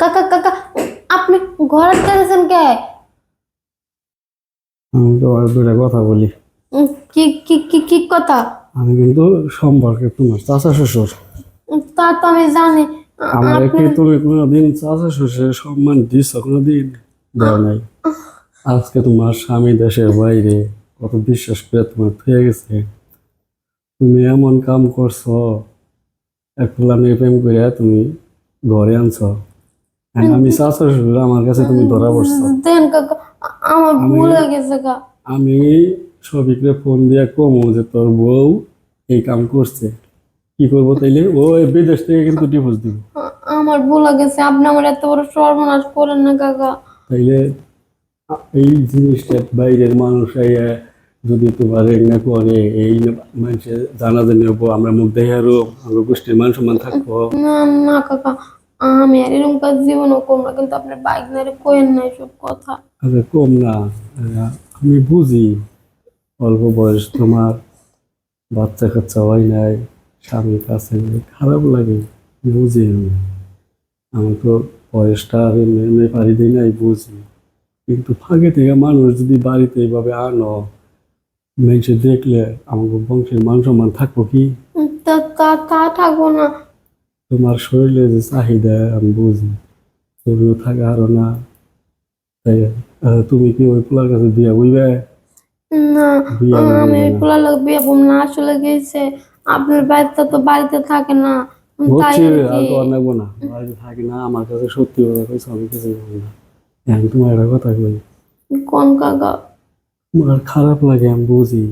কাকা কাকা আপনি ঘরে গেছেন কে? আমি তো আর দুটা কথা বলি। কি কি কি কি কথা? আমি কিন্তু সম্পর্কে তোমার চাচা শ্বশুর। তা তো আমি জানি। আমার কি তুমি কোনোদিন চাচা শ্বশুরের সম্মান দিচ্ছ কোনোদিন দেওয়া নাই। আজকে তোমার স্বামী দেশের বাইরে কত বিশ্বাস করে তোমার থয়ে গেছে। তুমি এমন কাম করছ এক মেয়ে প্রেম করে তুমি ঘরে আনছো। আমি চাচা শ্বশুর আমার কাছে তুমি ধরা পড়ছো। দেন কাকা আমার আমি- ভুল হয়ে গেছে কা আমি সবিকরে ফোন দিয়ে কমো যে তোর বউ এই কাম করছে। কি করব তাইলে? ও বিদেশ থেকে কিন্তু ডিভোর্স দিব। আমার ভুল হয়ে গেছে আপনি আমার এত বড় সর্বনাশ করেন না কাকা। তাইলে এই জিনিসটা বাইরের মানুষ আইয়া যদি তোমার না করে এই মানুষের জানা জানি হব আমরা মুখ দেখে আরও আমরা গোষ্ঠীর মান সম্মান থাকব। না না কাকা আমি আর এরকম কাজ জীবনও করব না কিন্তু আপনার বাইক নারে কোয়েন না সব কথা। আচ্ছা কম না আমি বুঝি অল্প বয়স তোমার বাচ্চা কাচ্চা হয় নাই স্বামী কাছে খারাপ লাগে বুঝি আমি। আমি তো বয়সটা আর এমনি পারি দিই নাই বুঝি। কিন্তু ফাঁকে থেকে মানুষ যদি বাড়িতে এইভাবে আনো মানুষে দেখলে আমাকে বংশের মান সম্মান থাকব কি? তা থাকব না। তোমার শরীরে যে চাহিদা আমি বুঝি। তুমিও থাকা আরও না। তাই তুমি কি ওই পোলার কাছে বিয়া বুঝবে না আমি বলবে না। পোলা লোক বিয়ে করব না আসলে গেছে। আপনার বাড়িতে তো বাড়িতে থাকে না। থাকি না আমার কাছে সত্যি কথা কইছো আমি কিছু না। এখন তোমার একটা কথা কই। কোন কাকা? তোমার খারাপ লাগে আমি বুঝি।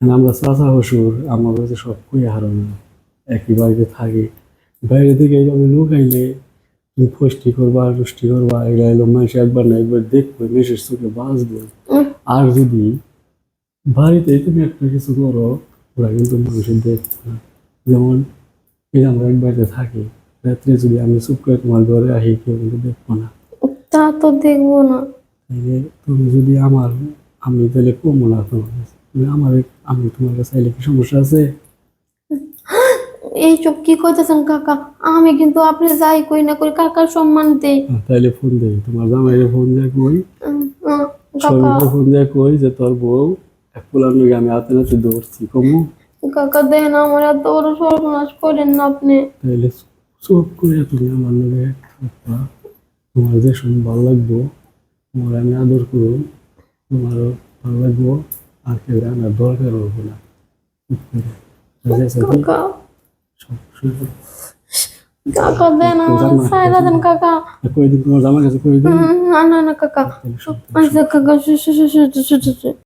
আমরা চাচা শ্বশুর আমার কাছে সব কই হারো না। একই বাড়িতে থাকি। বাইরে থেকে এইভাবে লোক আইলে তুমি ফষ্টি করবা রুষ্টি করবা এগুলো এলো মানুষ একবার না একবার দেখবে মেশের চোখে বাঁচবে। আর যদি বাড়িতে তুমি একটা কিছু করো ওরা কিন্তু মানুষের দেখবে না। যেমন এই আমরা এক বাড়িতে থাকি রাত্রে যদি আমি চুপ করে তোমার ঘরে আসি কেউ কিন্তু দেখব না। তা তো দেখব না। তুমি যদি আমার আমি তাহলে কমো না তোমার কাছে। আমার আমি তোমার কাছে চাইলে কি সমস্যা আছে? এইসব কি করতেছেন কাকা? আমি কিন্তু আপনি যাই কই না করি কাকার সম্মান দেই। তাইলে ফোন দেই তোমার জামাইরে ফোন দিয়ে কই? সবাইকে ফোন দিয়ে কই যে তোর বউ এক পোলার নগে আমি হাতে নাতে দৌড়ছি কমু? কাকা দেন আমার এত বড় সর্বনাশ করেন না আপনি। তাইলে চুপ করে তুমি আমার লগে তোমার যে সময় ভালো লাগবো তোমার আমি আদর করব তোমারও ভালো লাগবো আর কেউ আমার দরকার হব না? কাকা। কাকা দেন সাইরা দেন কাকা। কই দিন তোমার জামার কাছে কই দিন না না না কাকা। তাহলে সব কাকা শু- শু- শু- শু- শু- শু- শু-